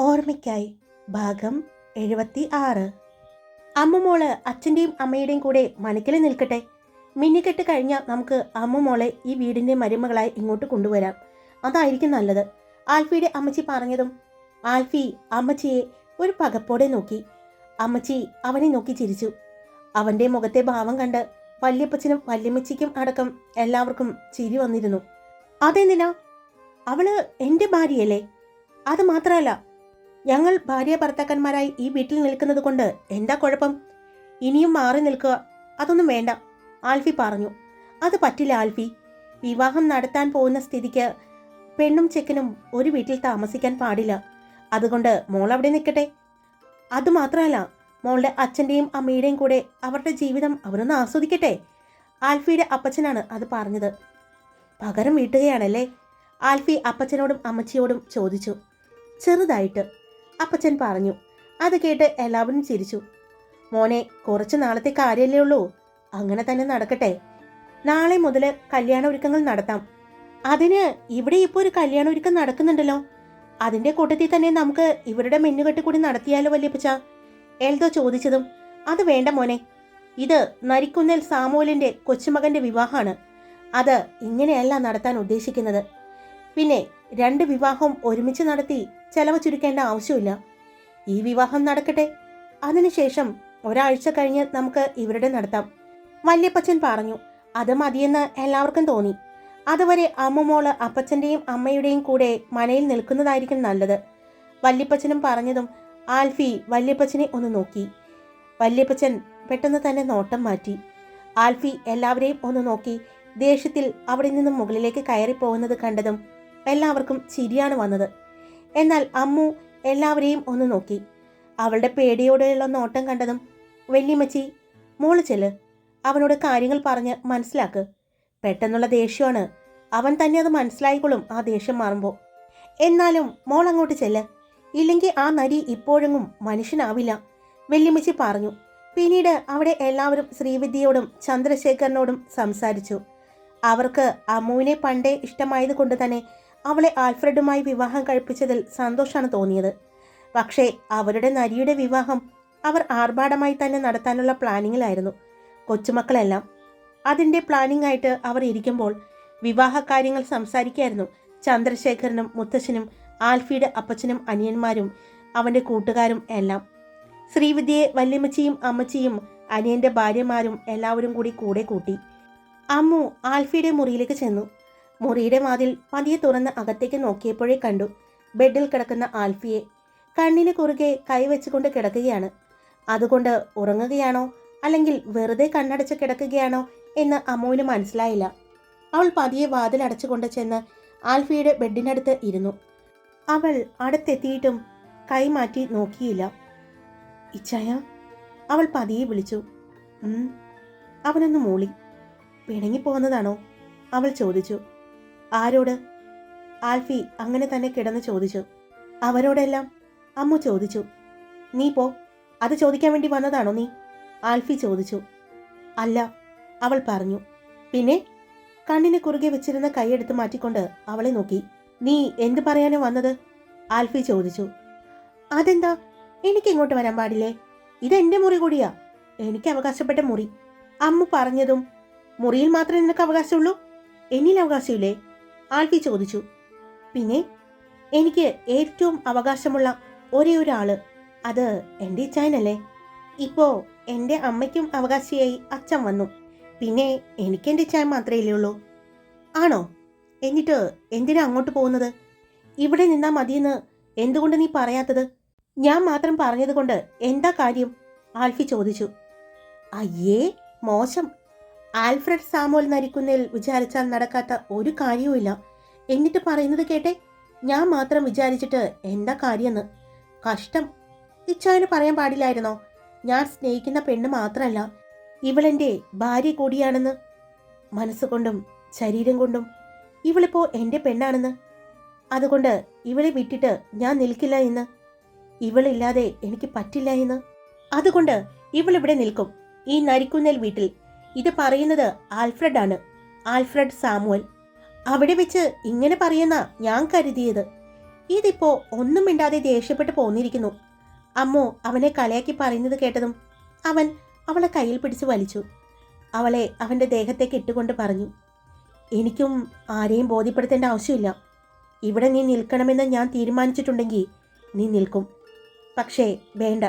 ഓർമ്മയ്ക്കായി. ഭാഗം എഴുപത്തി ആറ് അമ്മുമോൾ അച്ഛന്റെയും അമ്മയുടെയും കൂടെ മനക്കിൽ നിൽക്കട്ടെ. മിന്നിക്കെട്ട് കഴിഞ്ഞാൽ നമുക്ക് അമ്മുമോളെ ഈ വീടിന്റെ മരുമകളായി ഇങ്ങോട്ട് കൊണ്ടുവരാം. അതായിരിക്കും നല്ലത്. ആൽഫിയുടെ അമ്മച്ചി പറഞ്ഞതും ആൽഫി അമ്മച്ചിയെ ഒരു പകപ്പോടെ നോക്കി. അമ്മച്ചി അവനെ നോക്കി ചിരിച്ചു. അവന്റെ മുഖത്തെ ഭാവം കണ്ട് വല്യപ്പച്ചനും വല്യമ്മച്ചിക്കും അടക്കം എല്ലാവർക്കും ചിരി വന്നിരുന്നു. അതെന്തിനാ? അവൾ എന്റെ ഭാര്യയല്ലേ? അത് മാത്രമല്ല ഞങ്ങൾ ഭാര്യ ഭർത്താക്കന്മാരായി ഈ വീട്ടിൽ നിൽക്കുന്നത് കൊണ്ട് എന്താ കുഴപ്പം? ഇനിയും മാറി നിൽക്കുക. അതൊന്നും വേണ്ട. ആൽഫി പറഞ്ഞു. അത് പറ്റില്ല ആൽഫി. വിവാഹം നടത്താൻ പോകുന്ന സ്ഥിതിക്ക് പെണ്ണും ചെക്കനും ഒരു വീട്ടിൽ താമസിക്കാൻ പാടില്ല. അതുകൊണ്ട് മോൾ അവിടെ നിൽക്കട്ടെ. അതുമാത്രമല്ല മോളുടെ അച്ഛന്റെയും അമ്മയുടെയും കൂടെ അവരുടെ ജീവിതം അവരൊന്ന് ആസ്വദിക്കട്ടെ. ആൽഫിയുടെ അപ്പച്ചനാണ് അത് പറഞ്ഞത്. പകരം വീട്ടുകയാണല്ലേ? ആൽഫി അപ്പച്ചനോടും അമ്മച്ചിയോടും ചോദിച്ചു. ചെറുതായിട്ട്. അപ്പച്ചൻ പറഞ്ഞു. അത് കേട്ട് എല്ലാവരും ചിരിച്ചു. മോനെ കുറച്ച് നാളത്തെ കാര്യമല്ലേ ഉള്ളൂ. അങ്ങനെ തന്നെ നടക്കട്ടെ. നാളെ മുതൽ കല്യാണ ഒരുക്കങ്ങൾ നടത്താം. അതിന് ഇവിടെ ഇപ്പോൾ ഒരു കല്യാണ ഒരുക്കം നടക്കുന്നുണ്ടല്ലോ. അതിന്റെ കൂട്ടത്തിൽ തന്നെ നമുക്ക് ഇവരുടെ മെന്നുകെട്ട് കൂടി നടത്തിയാലോ വല്യപ്പച്ച എൽദോ ചോദിച്ചതും അത് വേണ്ട മോനെ. ഇത് നരിക്കുന്നൽ സാമൂലിന്റെ കൊച്ചുമകന്റെ വിവാഹമാണ്. അത് ഇങ്ങനെയല്ല നടത്താൻ ഉദ്ദേശിക്കുന്നത്. പിന്നെ രണ്ട് വിവാഹം ഒരുമിച്ച് നടത്തി ചെലവ് ചുരുക്കേണ്ട ആവശ്യമില്ല. ഈ വിവാഹം നടക്കട്ടെ. അതിനുശേഷം ഒരാഴ്ച കഴിഞ്ഞ് നമുക്ക് ഇവരുടെ നടത്താം. വല്യപ്പച്ചൻ പറഞ്ഞു അത് മതിയെന്ന് എല്ലാവർക്കും തോന്നി. അതുവരെ അമ്മമോൾ അപ്പച്ചന്റെയും അമ്മയുടെയും കൂടെ മനയിൽ നിൽക്കുന്നതായിരിക്കും നല്ലത്. വല്യപ്പച്ചനും പറഞ്ഞതും ആൽഫി വല്യപ്പച്ചനെ ഒന്ന് നോക്കി. വല്യപ്പച്ചൻ പെട്ടെന്ന് തന്നെ നോട്ടം മാറ്റി. ആൽഫി എല്ലാവരെയും ഒന്ന് നോക്കി. ദേഷ്യത്തിൽ അവിടെ നിന്നും മുകളിലേക്ക് കയറി പോകുന്നത് കണ്ടതും എല്ലാവർക്കും ചിരിയാണ് വന്നത്. എന്നാൽ അമ്മു എല്ലാവരെയും ഒന്ന് നോക്കി. അവളുടെ പേടിയോടെയുള്ള നോട്ടം കണ്ടതും വല്യമ്മച്ചി മോൾ ചെല്ല്. അവനോട് കാര്യങ്ങൾ പറഞ്ഞ് മനസ്സിലാക്ക്. പെട്ടെന്നുള്ള ദേഷ്യമാണ്. അവൻ തന്നെ അത് മനസ്സിലായിക്കൊള്ളും ആ ദേഷ്യം മാറുമ്പോൾ എന്നാലും മോൾ അങ്ങോട്ട് ചെല്ല്. ഇല്ലെങ്കിൽ ആ നരി ഇപ്പോഴെങ്ങും മനുഷ്യനാവില്ല. വെല്ലിമച്ചി പറഞ്ഞു. പിന്നീട് അവിടെ എല്ലാവരും ശ്രീവിദ്യയോടും ചന്ദ്രശേഖരനോടും സംസാരിച്ചു. അവർക്ക് അമ്മുവിനെ പണ്ടേ ഇഷ്ടമായത് കൊണ്ട് തന്നെ അവളെ ആൽഫ്രഡുമായി വിവാഹം കഴിപ്പിച്ചതിൽ സന്തോഷമാണ് തോന്നിയത്. പക്ഷേ അവരുടെ നരിയുടെ വിവാഹം അവർ ആർഭാടമായി തന്നെ നടത്താനുള്ള പ്ലാനിങ്ങിലായിരുന്നു കൊച്ചുമക്കളെല്ലാം. അതിന്റെ പ്ലാനിംഗ് ആയിട്ട് അവർ ഇരിക്കുമ്പോൾ വിവാഹ കാര്യങ്ങൾ സംസാരിക്കായിരുന്നു ചന്ദ്രശേഖരനും മുത്തശ്ശനും ആൽഫിയുടെ അപ്പച്ചനും അനിയന്മാരും അവന്റെ കൂട്ടുകാരും എല്ലാം. ശ്രീവിദ്യയെ വല്യമ്മച്ചിയും അമ്മച്ചിയും അനിയന്റെ ഭാര്യമാരും എല്ലാവരും കൂടി കൂടെ കൂട്ടി. അമ്മു ആൽഫിയുടെ മുറിയിലേക്ക് ചെന്നു. മുറിയുടെ വാതിൽ പതിയെ തുറന്ന് അകത്തേക്ക് നോക്കിയപ്പോഴേ കണ്ടു. ബെഡിൽ കിടക്കുന്ന ആൽഫിയെ. കണ്ണിന് കുറുകെ കൈവച്ചുകൊണ്ട് കിടക്കുകയാണ്. അതുകൊണ്ട് ഉറങ്ങുകയാണോ? അല്ലെങ്കിൽ വെറുതെ കണ്ണടച്ച് കിടക്കുകയാണോ? എന്ന് അമ്മുവിന് മനസ്സിലായില്ല. അവൾ പതിയെ വാതിൽ അടച്ചുകൊണ്ട് ചെന്ന് ആൽഫിയുടെ ബെഡിനടുത്ത് ഇരുന്നു. അവൾ അടുത്തെത്തിയിട്ടും കൈമാറ്റി നോക്കിയില്ല. ഇച്ചായ അവൾ പതിയെ വിളിച്ചു. അവനൊന്ന് മൂളി. പിണങ്ങിപ്പോകുന്നതാണോ അവൾ ചോദിച്ചു. ആരോട്? ആൽഫി അങ്ങനെ തന്നെ കിടന്ന് ചോദിച്ചു. അവരോടെല്ലാം അമ്മു ചോദിച്ചു. നീ പോ അത് ചോദിക്കാൻ വേണ്ടി വന്നതാണോ നീ? ആൽഫി ചോദിച്ചു. അല്ല അവൾ പറഞ്ഞു. പിന്നെ? കണ്ണിന് കുറുകെ വെച്ചിരുന്ന കൈയെടുത്ത് മാറ്റിക്കൊണ്ട് അവളെ നോക്കി. നീ എന്ത് പറയാനാ വന്നത്? ആൽഫി ചോദിച്ചു. അതെന്താ? എനിക്ക് ഇങ്ങോട്ട് വരാൻ പാടില്ലേ? ഇതെന്റെ മുറി കൂടിയാ. എനിക്ക് അവകാശപ്പെട്ട മുറി. അമ്മു പറഞ്ഞതും മുറിയിൽ മാത്രമേ നിനക്ക് അവകാശമുള്ളൂ? എന്നിൽ അവകാശമില്ലേ? ആൽഫി ചോദിച്ചു. പിന്നെ എനിക്ക് ഏറ്റവും അവകാശമുള്ള ഒരേ ഒരാൾ അത് എന്റെ ഇച്ചായനല്ലേ ഇപ്പോ എന്റെ അമ്മയ്ക്കും അവകാശിയായി അച്ഛൻ വന്നു. പിന്നെ എനിക്കെന്റെ ചായ മാത്രമേ ഉള്ളൂ. ആണോ? എന്നിട്ട് എന്തിനാ അങ്ങോട്ട് പോകുന്നത്? ഇവിടെ നിന്നാ മതിയെന്ന് എന്തുകൊണ്ട് നീ പറയാത്തത്? ഞാൻ മാത്രം പറഞ്ഞതുകൊണ്ട് എന്താ കാര്യം? ആൽഫി ചോദിച്ചു. അയ്യേ മോശം. ആൽഫ്രഡ് സാമോൽ നരിക്കുന്നതിൽ വിചാരിച്ചാൽ നടക്കാത്ത ഒരു കാര്യവുമില്ല. എന്നിട്ട് പറയുന്നത് കേട്ടെ ഞാൻ മാത്രം വിചാരിച്ചിട്ട് എന്താ കാര്യമെന്ന്. കഷ്ടം. ഇച്ചായന് പറയാൻ പാടില്ലായിരുന്നോ? ഞാൻ സ്നേഹിക്കുന്ന പെണ്ണ് മാത്രമല്ല ഇവളെന്റെ ഭാര്യ കൂടിയാണെന്ന്. മനസ്സുകൊണ്ടും ശരീരം കൊണ്ടും ഇവളിപ്പോൾ എന്റെ പെണ്ണാണെന്ന്. അതുകൊണ്ട് ഇവളെ വിട്ടിട്ട് ഞാൻ നിൽക്കില്ല എന്ന്. ഇവളില്ലാതെ എനിക്ക് പറ്റില്ല എന്ന്. അതുകൊണ്ട് ഇവളിവിടെ നിൽക്കും. ഈ നരിക്കുന്നേൽ വീട്ടിൽ ഇത് പറയുന്നത് ആൽഫ്രഡ് ആണ് ആൽഫ്രഡ് സാമുവൽ. അവിടെ വെച്ച് ഇങ്ങനെ പറയുന്ന ഞാൻ കരുതിയത്. ഇതിപ്പോ ഒന്നും മിണ്ടാതെ ദേഷ്യപ്പെട്ട് പോന്നിരിക്കുന്നു. അമ്മോ അവനെ കലയാക്കി പറയുന്നത് കേട്ടതും അവൻ അവളെ കയ്യിൽ പിടിച്ച് വലിച്ചു. അവളെ അവന്റെ ദേഹത്തേക്ക് ഇട്ടുകൊണ്ട് പറഞ്ഞു എനിക്കും ആരെയും ബോധ്യപ്പെടുത്തേണ്ട ആവശ്യമില്ല. ഇവിടെ നീ നിൽക്കണമെന്ന് ഞാൻ തീരുമാനിച്ചിട്ടുണ്ടെങ്കിൽ നീ നിൽക്കും. പക്ഷേ വേണ്ട.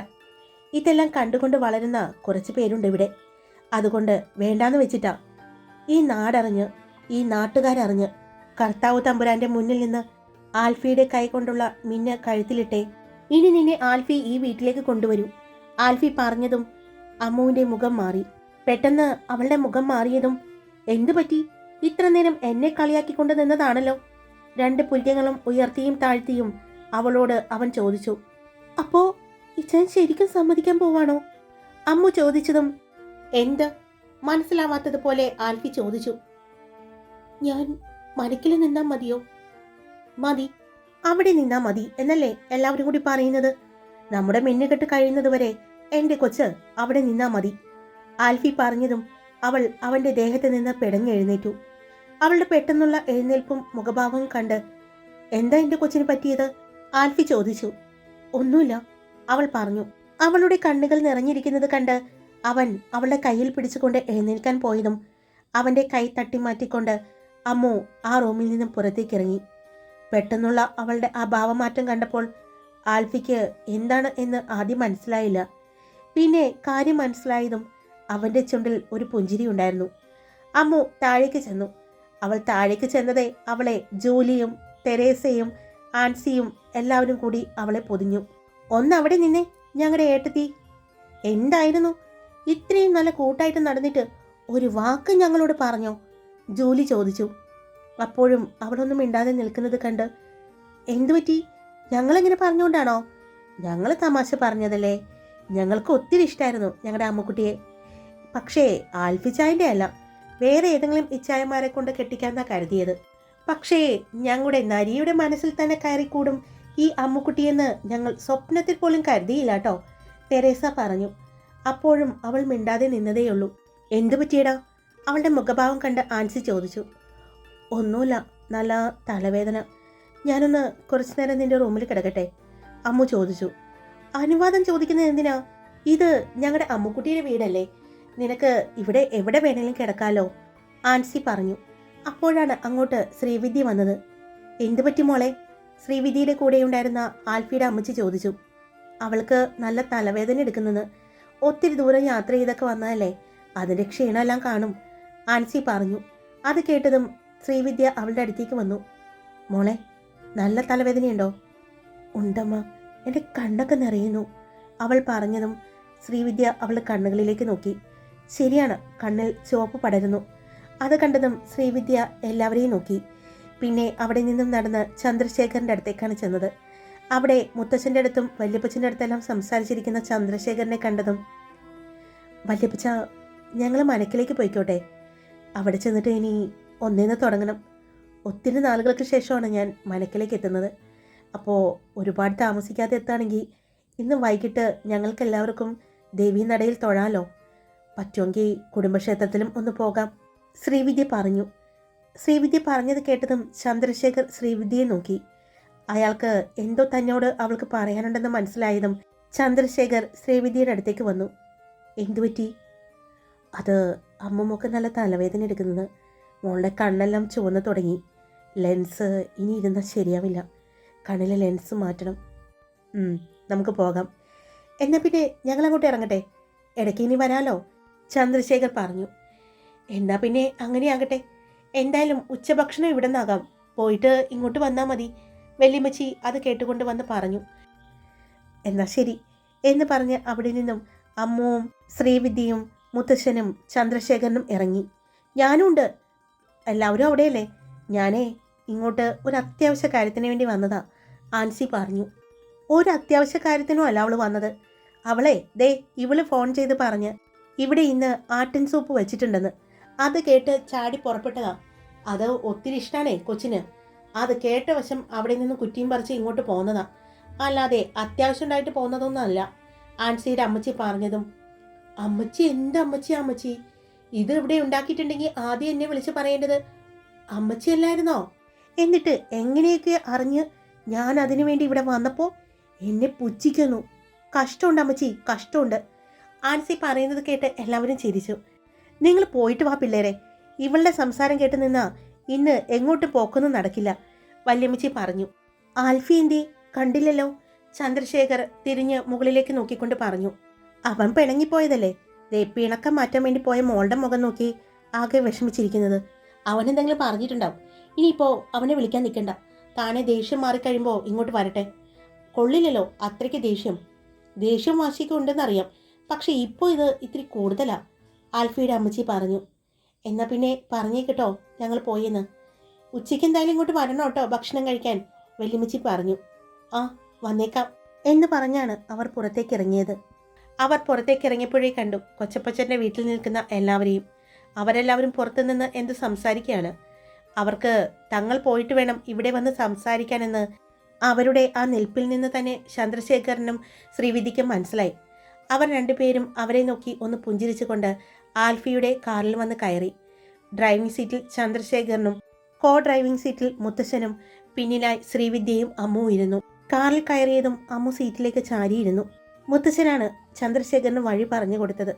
ഇതെല്ലാം കണ്ടുകൊണ്ട് വളരുന്ന കുറച്ച് പേരുണ്ട് ഇവിടെ. അതുകൊണ്ട് വേണ്ടാന്ന് വെച്ചിട്ടാ. ഈ നാടറിഞ്ഞ് ഈ നാട്ടുകാരറിഞ്ഞ് കർത്താവ് തമ്പുരാന്റെ മുന്നിൽ നിന്ന് ആൽഫിയുടെ കൈ കൊണ്ടുള്ള മിന്ന് കഴുത്തിലിട്ടേ ഇനി നിന്നെ ആൽഫി ഈ വീട്ടിലേക്ക് കൊണ്ടുവരൂ. ആൽഫി പറഞ്ഞതും അമ്മുവിന്റെ മുഖം മാറി. പെട്ടെന്ന് അവളുടെ മുഖം മാറിയതും എന്തു പറ്റി? ഇത്ര നേരം എന്നെ കളിയാക്കിക്കൊണ്ട് നിന്നതാണല്ലോ. രണ്ട് പുല്യങ്ങളും ഉയർത്തിയും താഴ്ത്തിയും അവളോട് അവൻ ചോദിച്ചു അപ്പോ ഇച്ചൻ ശരിക്കും സമ്മതിക്കാൻ പോവാണോ? അമ്മു ചോദിച്ചതും എന്ത്? മനസ്സിലാവാത്തതുപോലെ ആൽഫി ചോദിച്ചു. ഞാൻ മനക്കിൽ നിന്നാ മതിയോ? മതി. അവിടെ നിന്നാ മതി എന്നല്ലേ എല്ലാവരും കൂടി പറയുന്നത്? നമ്മുടെ മിന്നുകെട്ട് കഴിയുന്നതുവരെ എന്റെ കൊച്ച് അവിടെ നിന്നാ മതി. ആൽഫി പറഞ്ഞതും അവൾ അവന്റെ ദേഹത്ത് നിന്ന് പിടഞ്ഞെഴുന്നേറ്റു അവളുടെ പെട്ടെന്നുള്ള എഴുന്നേൽപ്പും മുഖഭാവവും കണ്ട് എന്താ എന്റെ കൊച്ചിന് പറ്റിയത്? ആൽഫി ചോദിച്ചു. ഒന്നുമില്ല അവൾ പറഞ്ഞു. അവളുടെ കണ്ണുകൾ നിറഞ്ഞിരിക്കുന്നത് കണ്ട് അവൻ അവളുടെ കയ്യിൽ പിടിച്ചുകൊണ്ട് എഴുന്നേൽക്കാൻ പോയതും അവന്റെ കൈ തട്ടിമാറ്റിക്കൊണ്ട് അമ്മു ആ റൂമിൽ നിന്നും പുറത്തേക്ക് ഇറങ്ങി പെട്ടെന്നുള്ള അവളുടെ ആ ഭാവമാറ്റം കണ്ടപ്പോൾ ആൽഫിക്ക് എന്താണ് എന്ന് ആദ്യം മനസ്സിലായില്ല. പിന്നെ കാര്യം മനസ്സിലായതും അവന്റെ ചുണ്ടിൽ ഒരു പുഞ്ചിരി ഉണ്ടായിരുന്നു. അമ്മു താഴേക്ക് ചെന്നു. അവൾ താഴേക്ക് ചെന്നതേ അവളെ ജൂലിയും തെരേസയും ആൻസിയും എല്ലാവരും കൂടി അവളെ പൊതിഞ്ഞു. ഒന്നവിടെ നിന്നെ ഞങ്ങളുടെ ഏട്ടത്തി. എന്തായിരുന്നു? ഇത്രയും നല്ല കൂട്ടായിട്ട് നടന്നിട്ട് ഒരു വാക്ക് ഞങ്ങളോട് പറഞ്ഞോ? ജോലി ചോദിച്ചു. അപ്പോഴും അവളൊന്നും മിണ്ടാതെ നിൽക്കുന്നത് കണ്ട് എന്തു പറ്റി? ഞങ്ങളെങ്ങനെ പറഞ്ഞുകൊണ്ടാണോ? ഞങ്ങൾ തമാശ പറഞ്ഞതല്ലേ? ഞങ്ങൾക്ക് ഒത്തിരി ഇഷ്ടമായിരുന്നു ഞങ്ങളുടെ അമ്മക്കുട്ടിയെ. പക്ഷേ ആൽഫിച്ചായന്റെ അല്ല വേറെ ഏതെങ്കിലും ഇച്ചായമാരെ കൊണ്ട് കെട്ടിക്കാന്നാ കരുതിയത്. പക്ഷേ ഞങ്ങളുടെ നരിയുടെ മനസ്സിൽ തന്നെ കയറിക്കൂടും ഈ അമ്മുക്കുട്ടിയെന്ന് ഞങ്ങൾ സ്വപ്നത്തിൽ പോലും കരുതിയില്ല കേട്ടോ തെരേസ പറഞ്ഞു. അപ്പോഴും അവൾ മിണ്ടാതെ നിന്നതേയുള്ളൂ. എന്തു പറ്റിയടാ? അവളുടെ മുഖഭാവം കണ്ട് ആൻസി ചോദിച്ചു. ഒന്നുമില്ല നല്ല തലവേദന. ഞാനൊന്ന് കുറച്ചു നേരം നിന്റെ റൂമിൽ കിടക്കട്ടെ? അമ്മു ചോദിച്ചു. അനുവാദം ചോദിക്കുന്നത് എന്തിനാ? ഇത് ഞങ്ങളുടെ അമ്മുക്കുട്ടിയുടെ വീടല്ലേ. നിനക്ക് ഇവിടെ എവിടെ വേണമെങ്കിലും കിടക്കാലോ? ആൻസി പറഞ്ഞു. അപ്പോഴാണ് അങ്ങോട്ട് ശ്രീവിദ്യ വന്നത്. എന്തു പറ്റി മോളെ? ശ്രീവിദ്യയുടെ കൂടെയുണ്ടായിരുന്ന ആൽഫിയുടെ അമ്മച്ചി ചോദിച്ചു. അവൾക്ക് നല്ല തലവേദന എടുക്കുന്നെന്ന് ഒത്തിരി ദൂരം യാത്ര ചെയ്തൊക്കെ വന്നതല്ലേ? അതിന്റെ ക്ഷീണമെല്ലാം കാണും. ആൻസി പറഞ്ഞു. അത് കേട്ടതും ശ്രീവിദ്യ അവളുടെ അടുത്തേക്ക് വന്നു. മോളെ നല്ല തലവേദനയുണ്ടോ? ഉണ്ടമ്മ. എന്റെ കണ്ണൊക്കെ നിറയുന്നു. അവൾ പറഞ്ഞതും ശ്രീവിദ്യ അവളുടെ കണ്ണുകളിലേക്ക് നോക്കി. ശരിയാണ് കണ്ണിൽ ചുവപ്പ് പടരുന്നു. അത് കണ്ടതും ശ്രീവിദ്യ എല്ലാവരെയും നോക്കി. പിന്നെ അവിടെ നിന്നും നടന്ന് ചന്ദ്രശേഖരന്റെ അടുത്തേക്കാണ് ചെന്നത്. അവിടെ മുത്തച്ഛന്റെ അടുത്തും വല്യപ്പച്ചന്റെ അടുത്തെല്ലാം സംസാരിച്ചിരിക്കുന്ന ചന്ദ്രശേഖരനെ കണ്ടതും വല്യപ്പച്ച ഞങ്ങൾ മനക്കിലേക്ക് പോയിക്കോട്ടെ. അവിടെ ചെന്നിട്ട് ഇനി ഒന്നേന്ന് തുടങ്ങണം. ഒത്തിരി നാളുകൾക്ക് ശേഷമാണ് ഞാൻ മനക്കിലേക്ക് എത്തുന്നത്. അപ്പോൾ ഒരുപാട് താമസിക്കാതെ എത്തുകയാണെങ്കിൽ ഇന്ന് വൈകിട്ട് ഞങ്ങൾക്ക് എല്ലാവർക്കും ദേവീനടയിൽ തൊഴാലോ. പറ്റുമെങ്കിൽ കുടുംബക്ഷേത്രത്തിലും ഒന്ന് പോകാം. ശ്രീവിദ്യ പറഞ്ഞു. ശ്രീവിദ്യ പറഞ്ഞത് കേട്ടതും ചന്ദ്രശേഖർ ശ്രീവിദ്യയെ നോക്കി. അയാൾക്ക് എന്തോ തന്നോട് അവൾക്ക് പറയാനുണ്ടെന്ന് മനസ്സിലായതും ചന്ദ്രശേഖർ ശ്രീവിദ്യയുടെ അടുത്തേക്ക് വന്നു. എന്തുപറ്റി അത് അമ്മമ്മക്ക് നല്ല തലവേദന എടുക്കുന്നത്. മോളുടെ കണ്ണെല്ലാം ചുവന്ന് തുടങ്ങി. ലെൻസ് ഇനി ഇരുന്നാൽ ശരിയാവില്ല. കണ്ണിലെ ലെൻസ് മാറ്റണം. നമുക്ക് പോകാം. എന്നാൽ പിന്നെ ഞങ്ങളങ്ങോട്ട് ഇറങ്ങട്ടെ? ഇടയ്ക്ക് ഇനി വരാലോ? ചന്ദ്രശേഖർ പറഞ്ഞു. എന്നാൽ പിന്നെ അങ്ങനെയാകട്ടെ. എന്തായാലും ഉച്ചഭക്ഷണം ഇവിടെ നിന്നാകാം പോയിട്ട് ഇങ്ങോട്ട് വന്നാൽ മതി. വെല്ലിമ്മച്ചി അത് കേട്ടുകൊണ്ട് വന്ന് പറഞ്ഞു എന്നാ ശരി എന്ന് പറഞ്ഞ് അവിടെ നിന്നും അമ്മുവും ശ്രീവിദ്യയും മുത്തശ്ശനും ചന്ദ്രശേഖരനും ഇറങ്ങി. ഞാനുണ്ട് എല്ലാവരും അവിടെയല്ലേ? ഞാനേ ഇങ്ങോട്ട് ഒരു അത്യാവശ്യ കാര്യത്തിന് വേണ്ടി വന്നതാ ആൻസി പറഞ്ഞു. ഒരു അത്യാവശ്യ കാര്യത്തിനും അല്ല അവൾ വന്നത്. അവളെ ദേ ഇവൾ ഫോൺ ചെയ്ത് പറഞ്ഞ് ഇവിടെ ഇന്ന് ആട്ടിൻ സൂപ്പ് വെച്ചിട്ടുണ്ടെന്ന്. അത് കേട്ട് ചാടി പുറപ്പെട്ടതാ. അത് ഒത്തിരി ഇഷ്ടമാണേ കൊച്ചിന്. അത് കേട്ട വശം അവിടെ നിന്ന് കുറ്റിയും പറിച്ച് ഇങ്ങോട്ട് പോകുന്നതാ അല്ലാതെ അത്യാവശ്യം ഉണ്ടായിട്ട് പോകുന്നതൊന്നും അല്ല. ആൻസിയുടെ അമ്മച്ചി പറഞ്ഞതും അമ്മച്ചി എന്താ അമ്മച്ചി അമ്മച്ചി ഇത് ഇവിടെ ഉണ്ടാക്കിയിട്ടുണ്ടെങ്കിൽ ആദ്യം എന്നെ വിളിച്ച് പറയേണ്ടത് അമ്മച്ചി അല്ലായിരുന്നോ? എന്നിട്ട് എങ്ങനെയൊക്കെ അറിഞ്ഞ് ഞാൻ അതിനു വേണ്ടി ഇവിടെ വന്നപ്പോൾ എന്നെ പുച്ഛിക്കുന്നു. കഷ്ടമുണ്ട് അമ്മച്ചി കഷ്ടമുണ്ട്. ആൻസി പറയുന്നത് കേട്ട് എല്ലാവരും ചിരിച്ചു. നിങ്ങൾ പോയിട്ട് വാ പിള്ളേരെ. ഇവളുടെ സംസാരം കേട്ട് നിന്നാ ഇന്ന് എങ്ങോട്ട് പോക്കൊന്നും നടക്കില്ല. വല്യമ്മച്ചി പറഞ്ഞു. ആൽഫി കണ്ടില്ലല്ലോ. ചന്ദ്രശേഖർ തിരിഞ്ഞ് മുകളിലേക്ക് നോക്കിക്കൊണ്ട് പറഞ്ഞു. അവൻ പിണങ്ങിപ്പോയതല്ലേ? ദേ മാറ്റാൻ വേണ്ടി പോയ മോളുടെ മുഖം നോക്കി ആകെ വിഷമിച്ചിരിക്കുന്നത്. അവൻ എന്തെങ്കിലും പറഞ്ഞിട്ടുണ്ടാവും. ഇനിയിപ്പോൾ അവനെ വിളിക്കാൻ നിൽക്കണ്ട. താനെ ദേഷ്യം മാറിക്കഴിയുമ്പോൾ ഇങ്ങോട്ട് വരട്ടെ. കൊള്ളില്ലല്ലോ അത്രയ്ക്ക് ദേഷ്യം. ദേഷ്യം വാശിയൊക്കെ ഉണ്ടെന്നറിയാം. പക്ഷെ ഇപ്പോൾ ഇത് ഇത്തിരി കൂടുതലാണ് ആൽഫിയുടെ അമ്മച്ചി പറഞ്ഞു. എന്നാ പിന്നെ പറഞ്ഞേ കേട്ടോ ഞങ്ങൾ പോയെന്ന്. ഉച്ചയ്ക്ക് എന്തായാലും ഇങ്ങോട്ട് വരണോ കേട്ടോ ഭക്ഷണം കഴിക്കാൻ വെല്ലുമിച്ചി പറഞ്ഞു. ആ വന്നേക്കാം എന്ന് പറഞ്ഞാണ് അവർ പുറത്തേക്ക് ഇറങ്ങിയത്. അവർ പുറത്തേക്ക് ഇറങ്ങിയപ്പോഴേ കണ്ടു കൊച്ചപ്പച്ചന്റെ വീട്ടിൽ നിൽക്കുന്ന എല്ലാവരെയും. അവരെല്ലാവരും പുറത്തു നിന്ന് എന്ത് സംസാരിക്കുകയാണ്? അവർക്ക് തങ്ങൾ പോയിട്ട് വേണം ഇവിടെ വന്ന് സംസാരിക്കാനെന്ന് അവരുടെ ആ നിൽപ്പിൽ നിന്ന് തന്നെ ചന്ദ്രശേഖരനും ശ്രീവിധിക്കും മനസ്സിലായി. അവർ രണ്ടുപേരും അവരെ നോക്കി ഒന്ന് പുഞ്ചിരിച്ചുകൊണ്ട് ആൽഫിയുടെ കാറിൽ വന്ന് കയറി. ഡ്രൈവിംഗ് സീറ്റിൽ ചന്ദ്രശേഖരനും കോ ഡ്രൈവിംഗ് സീറ്റിൽ മുത്തശ്ശനും പിന്നിലായി ശ്രീവിദ്യയും അമ്മു ഇരുന്നു. കാറിൽ കയറിയതും അമ്മു സീറ്റിലേക്ക് ചാരിയിരുന്നു. മുത്തശ്ശനാണ് ചന്ദ്രശേഖരന് വഴി പറഞ്ഞു കൊടുത്തത്.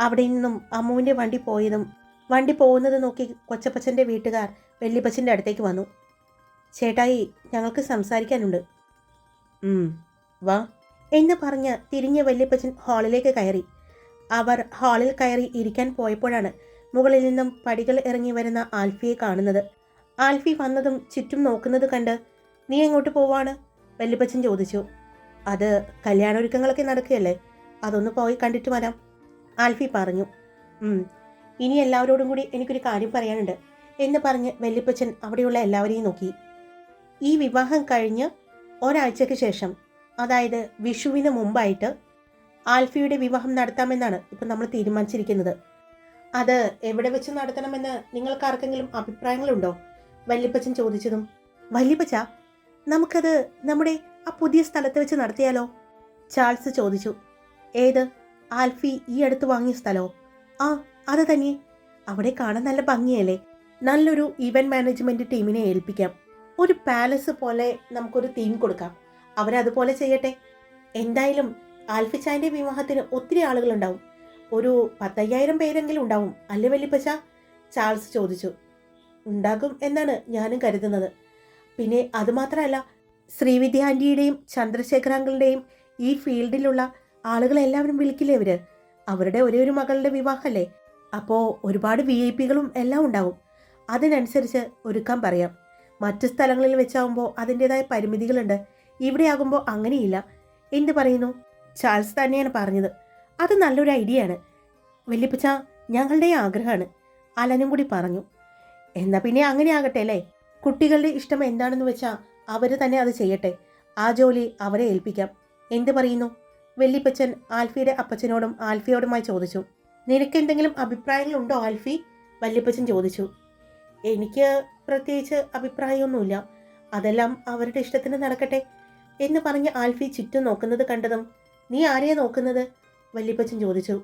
അവിടെ നിന്നും അമ്മുവിന്റെ വണ്ടി പോയതും വണ്ടി പോകുന്നത് നോക്കി കൊച്ചപ്പച്ചന്റെ വീട്ടുകാർ വെള്ളിപ്പച്ചന്റെ അടുത്തേക്ക് വന്നു. ചേട്ടായി ഞങ്ങൾക്ക് സംസാരിക്കാനുണ്ട്. "ഉം, വാ എന്ന് പറഞ്ഞ് തിരിഞ്ഞ വല്യപ്പച്ചൻ ഹാളിലേക്ക് കയറി. അവർ ഹാളിൽ കയറി ഇരിക്കാൻ പോയപ്പോഴാണ് മുകളിൽ നിന്നും പടികൾ ഇറങ്ങി വരുന്ന ആൽഫിയെ കാണുന്നത്. ആൽഫി വന്നതും ചുറ്റും നോക്കുന്നത് കണ്ട് നീ എങ്ങോട്ട് പോവാണ്? വല്യപ്പച്ചൻ ചോദിച്ചു. അത് കല്യാണൊരുക്കങ്ങളൊക്കെ നടക്കുകയല്ലേ? അതൊന്ന് പോയി കണ്ടിട്ട് വരാം. ആൽഫി പറഞ്ഞു. ഇനി എല്ലാവരോടും കൂടി എനിക്കൊരു കാര്യം പറയാനുണ്ട് എന്ന് പറഞ്ഞ് വല്യപ്പച്ചൻ അവിടെയുള്ള എല്ലാവരെയും നോക്കി. ഈ വിവാഹം കഴിഞ്ഞ് ഒരാഴ്ചയ്ക്ക് ശേഷം അതായത് വിഷുവിന് മുമ്പായിട്ട് ആൽഫിയുടെ വിവാഹം നടത്താമെന്നാണ് ഇപ്പം നമ്മൾ തീരുമാനിച്ചിരിക്കുന്നത്. അത് എവിടെ വെച്ച് നടത്തണമെന്ന് നിങ്ങൾക്ക് ആർക്കെങ്കിലും അഭിപ്രായങ്ങളുണ്ടോ? വല്യപ്പച്ചൻ ചോദിച്ചതും. വല്യപ്പച്ച നമുക്കത് നമ്മുടെ ആ പുതിയ സ്ഥലത്ത് വെച്ച് നടത്തിയാലോ? ചാൾസ് ചോദിച്ചു. ഏത്? ആൽഫി ഈ അടുത്ത് വാങ്ങിയ സ്ഥലമോ ആ അത് തന്നെ. അവിടെ കാണാൻ നല്ല ഭംഗിയല്ലേ? നല്ലൊരു ഇവന്റ് മാനേജ്മെന്റ് ടീമിനെ ഏൽപ്പിക്കാം. ഒരു പാലസ് പോലെ നമുക്കൊരു തീം കൊടുക്കാം. അവരതുപോലെ ചെയ്യട്ടെ. എന്തായാലും ആൽഫിച്ചായന്റെ വിവാഹത്തിന് ഒത്തിരി ആളുകളുണ്ടാവും. ഒരു പത്തയ്യായിരം പേരെങ്കിലും ഉണ്ടാവും. അല്ലേ വല്യപ്പച്ച ചാൾസ് ചോദിച്ചു. ഉണ്ടാകും എന്നാണ് ഞാനും കരുതുന്നത്. പിന്നെ അതുമാത്രമല്ല ശ്രീവിദ്യ ആന്റിയുടെയും ചന്ദ്രശേഖരാങ്കളുടെയും ഈ ഫീൽഡിലുള്ള ആളുകളെല്ലാവരും വിളിക്കില്ലേ ഇവർ? അവരുടെ ഒരേ ഒരു മകളുടെ വിവാഹമല്ലേ അപ്പോൾ ഒരുപാട് വി ഐ പികളും എല്ലാം ഉണ്ടാവും. അതിനനുസരിച്ച് ഒരുക്കാൻ പറയാം. മറ്റു സ്ഥലങ്ങളിൽ വെച്ചാവുമ്പോൾ അതിന്റെതായ പരിമിതികളുണ്ട്. ഇവിടെയാകുമ്പോൾ അങ്ങനെയില്ല. എന്ത് പറയുന്നു? ചാൾസ് തന്നെയാണ് പറഞ്ഞത്. അത് നല്ലൊരു ഐഡിയ ആണ് വല്യപ്പച്ച ഞങ്ങളുടെ ആഗ്രഹമാണ്. അലനും കൂടി പറഞ്ഞു. എന്നാൽ പിന്നെ അങ്ങനെ ആകട്ടെ അല്ലേ? കുട്ടികളുടെ ഇഷ്ടം എന്താണെന്ന് വെച്ചാൽ അവർ തന്നെ അത് ചെയ്യട്ടെ. ആ ജോലി അവരെ ഏൽപ്പിക്കാം. എന്ത് പറയുന്നു? വെള്ളിപ്പച്ചൻ ആൽഫിയുടെ അപ്പച്ചനോടും ആൽഫിയോടുമായി ചോദിച്ചു. നിനക്ക് എന്തെങ്കിലും അഭിപ്രായങ്ങളുണ്ടോ ആൽഫി? വല്യപ്പച്ചൻ ചോദിച്ചു. എനിക്ക് പ്രത്യേകിച്ച് അഭിപ്രായമൊന്നുമില്ല. അതെല്ലാം അവരുടെ ഇഷ്ടത്തിന് നടക്കട്ടെ എന്ന് പറഞ്ഞ് ആൽഫി ചുറ്റും നോക്കുന്നത് കണ്ടതും നീ ആരെയാ നോക്കുന്നത്? വല്യപ്പച്ചൻ ചോദിച്ചു.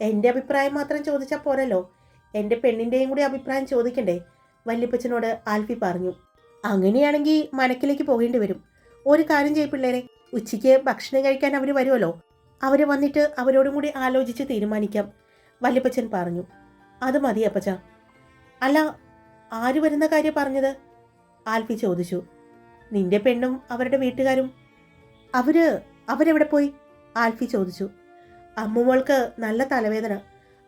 എന്റെ അഭിപ്രായം മാത്രം ചോദിച്ചാൽ പോരല്ലോ. എന്റെ പെണ്ണിന്റെയും കൂടി അഭിപ്രായം ചോദിക്കണ്ടേ? വല്യപ്പച്ചനോട് ആൽഫി പറഞ്ഞു. അങ്ങനെയാണെങ്കിൽ മനക്കിലേക്ക് പോകേണ്ടി വരും. ഒരു കാര്യം ചെയ്യ പിള്ളേരെ. ഉച്ചയ്ക്ക് ഭക്ഷണം കഴിക്കാൻ അവർ വരുമല്ലോ അവർ വന്നിട്ട് അവരോടും കൂടി ആലോചിച്ച് തീരുമാനിക്കാം. വല്യപ്പച്ചൻ പറഞ്ഞു. അത് മതി അപ്പച്ച. അല്ല ആര് വരുന്ന കാര്യം പറഞ്ഞത്? ആൽഫി ചോദിച്ചു. നിന്റെ പെണ്ണും അവരുടെ വീട്ടുകാരും. അവർ അവരെവിടെ പോയി? ആൽഫി ചോദിച്ചു. അമ്മുമോൾക്ക് നല്ല തലവേദന.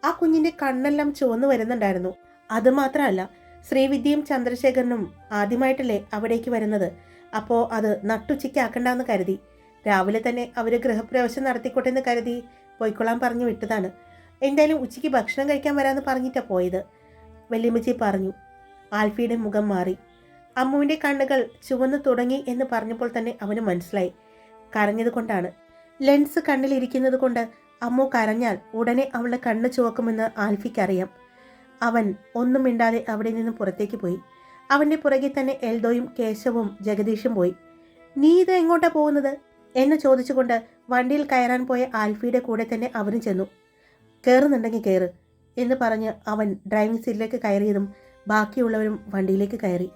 ആ കുഞ്ഞിന്റെ കണ്ണെല്ലാം ചുവന്നു വരുന്നുണ്ടായിരുന്നു. അതുമാത്രമല്ല ശ്രീവിദ്യയും ചന്ദ്രശേഖരനും ആദ്യമായിട്ടല്ലേ അവിടേക്ക് വരുന്നത്. അപ്പോൾ അത് നട്ടുച്ചയ്ക്കാക്കണ്ടെന്ന് കരുതി. രാവിലെ തന്നെ അവർ ഗൃഹപ്രവേശം നടത്തിക്കോട്ടെ എന്ന് കരുതി പോയിക്കൊള്ളാൻ പറഞ്ഞു വിട്ടതാണ്. എന്തായാലും ഉച്ചയ്ക്ക് ഭക്ഷണം കഴിക്കാൻ വരാമെന്ന് പറഞ്ഞിട്ടാണ് പോയത്. വല്യമ്മച്ചി പറഞ്ഞു. ആൽഫിയുടെ മുഖം മാറി. അമ്മുവിന്റെ കണ്ണുകൾ ചുവന്നു തുടങ്ങി എന്ന് പറഞ്ഞപ്പോൾ തന്നെ അവന് മനസ്സിലായി. കരഞ്ഞത് കൊണ്ടാണ്. ലെൻസ് കണ്ണിലിരിക്കുന്നത് കൊണ്ട് അമ്മു കരഞ്ഞാൽ ഉടനെ അവളുടെ കണ്ണ് ചുവക്കുമെന്ന് ആൽഫിക്കറിയാം. അവൻ ഒന്നും മിണ്ടാതെ അവിടെ നിന്ന് പുറത്തേക്ക് പോയി. അവന്റെ പുറകെ തന്നെ എൽദോയും കേശവും ജഗദീഷും പോയി. നീ ഇത് എങ്ങോട്ടാ പോകുന്നത്? എന്ന് ചോദിച്ചുകൊണ്ട് വണ്ടിയിൽ കയറാൻ പോയ ആൽഫിയുടെ കൂടെ തന്നെ അവനും ചെന്നു. കയറുന്നുണ്ടെങ്കിൽ കയറ് എന്ന് പറഞ്ഞ് അവൻ ഡ്രൈവിംഗ് സീറ്റിലേക്ക് കയറിയതും ബാക്കിയുള്ളവരും വണ്ടിയിലേക്ക് കയറി.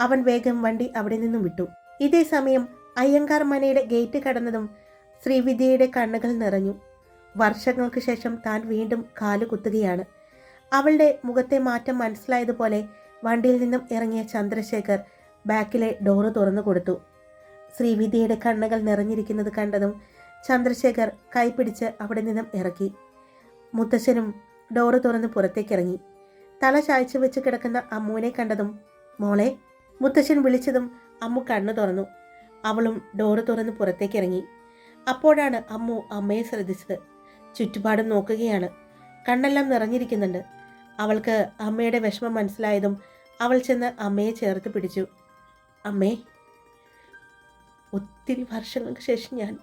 അവൻ വേഗം വണ്ടി അവിടെ നിന്നും വിട്ടു. ഇതേ സമയം അയ്യങ്കാർ മനയുടെ ഗേറ്റ് കടന്നതും ശ്രീവിദ്യയുടെ കണ്ണുകൾ നിറഞ്ഞു. വർഷങ്ങൾക്ക് ശേഷം താൻ വീണ്ടും കാലുകുത്തുകയാണ് അവളുടെ മുഖത്തെ മാറ്റം മനസ്സിലായതുപോലെ വണ്ടിയിൽ നിന്നും ഇറങ്ങിയ ചന്ദ്രശേഖർ ബാക്കിലെ ഡോറ് തുറന്നു കൊടുത്തു. ശ്രീവിദ്യയുടെ കണ്ണുകൾ നിറഞ്ഞിരിക്കുന്നത് കണ്ടതും ചന്ദ്രശേഖർ കൈപിടിച്ച് അവിടെ നിന്നും ഇറക്കി. മുത്തശ്ശനും ഡോറ് തുറന്ന് പുറത്തേക്കിറങ്ങി തല ചായ്ച്ചു വെച്ച് കിടക്കുന്ന അമ്മുവിനെ കണ്ടതും മോളെ മുത്തശ്ശൻ വിളിച്ചതും അമ്മു കണ്ണു തുറന്നു. അവളും ഡോറ് തുറന്ന് പുറത്തേക്കിറങ്ങി അപ്പോഴാണ് അമ്മു അമ്മയെ ശ്രദ്ധിച്ചത്. ചുറ്റുപാടും നോക്കുകയാണ്. കണ്ണെല്ലാം നിറഞ്ഞിരിക്കുന്നുണ്ട്. അവൾക്ക് അമ്മയുടെ വിഷമം മനസ്സിലായതും അവൾ ചെന്ന് അമ്മയെ ചേർത്ത് പിടിച്ചു. അമ്മേ ഒത്തിരി വർഷങ്ങൾക്ക് ശേഷം ഞാൻ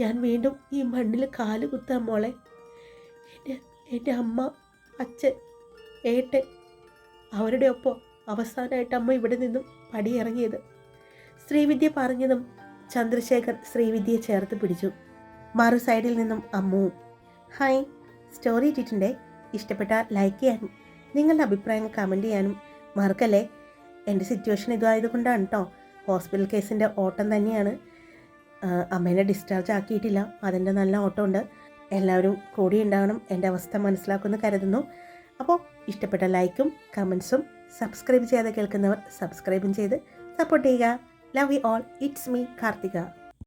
ഞാൻ വീണ്ടും ഈ മണ്ണിൽ കാൽ മോളെ. എന്റെ എന്റെ അമ്മ അച്ഛൻ ഏട്ടൻ അവരുടെ ഒപ്പം അവസാനമായിട്ട് അമ്മ ഇവിടെ നിന്നും പടിയിറങ്ങിയത്. ശ്രീവിദ്യ പറഞ്ഞതും ചന്ദ്രശേഖർ ശ്രീവിദ്യയെ ചേർത്ത് പിടിച്ചു. മറു സൈഡിൽ നിന്നും അമ്മുവും ഹായ് സ്റ്റോറി ഇട്ടിട്ടുണ്ടേ. ഇഷ്ടപ്പെട്ട ലൈക്ക് ചെയ്യാനും നിങ്ങളുടെ അഭിപ്രായങ്ങൾ കമന്റ് ചെയ്യാനും മറക്കല്ലേ? എന്റെ സിറ്റുവേഷൻ ഇതായതുകൊണ്ടാണ് കേട്ടോ ഹോസ്പിറ്റൽ കേസിന്റെ ഓട്ടം തന്നെയാണ്. അമ്മേനെ ഡിസ്ചാർജ് ആക്കിയിട്ടില്ല. അതിന്റെ നല്ല ഓട്ടമുണ്ട്. എല്ലാവരും കൂടി ഉണ്ടാകണം എന്റെ അവസ്ഥ മനസ്സിലാക്കുമെന്ന് കരുതുന്നു. അപ്പോൾ ഇഷ്ടപ്പെട്ട ലൈക്കും കമൻസും സബ്സ്ക്രൈബ് ചെയ്യാതെ കേൾക്കുന്നവർ സബ്സ്ക്രൈബും ചെയ്ത് സപ്പോർട്ട് ചെയ്യുക. love you all it's me Karthika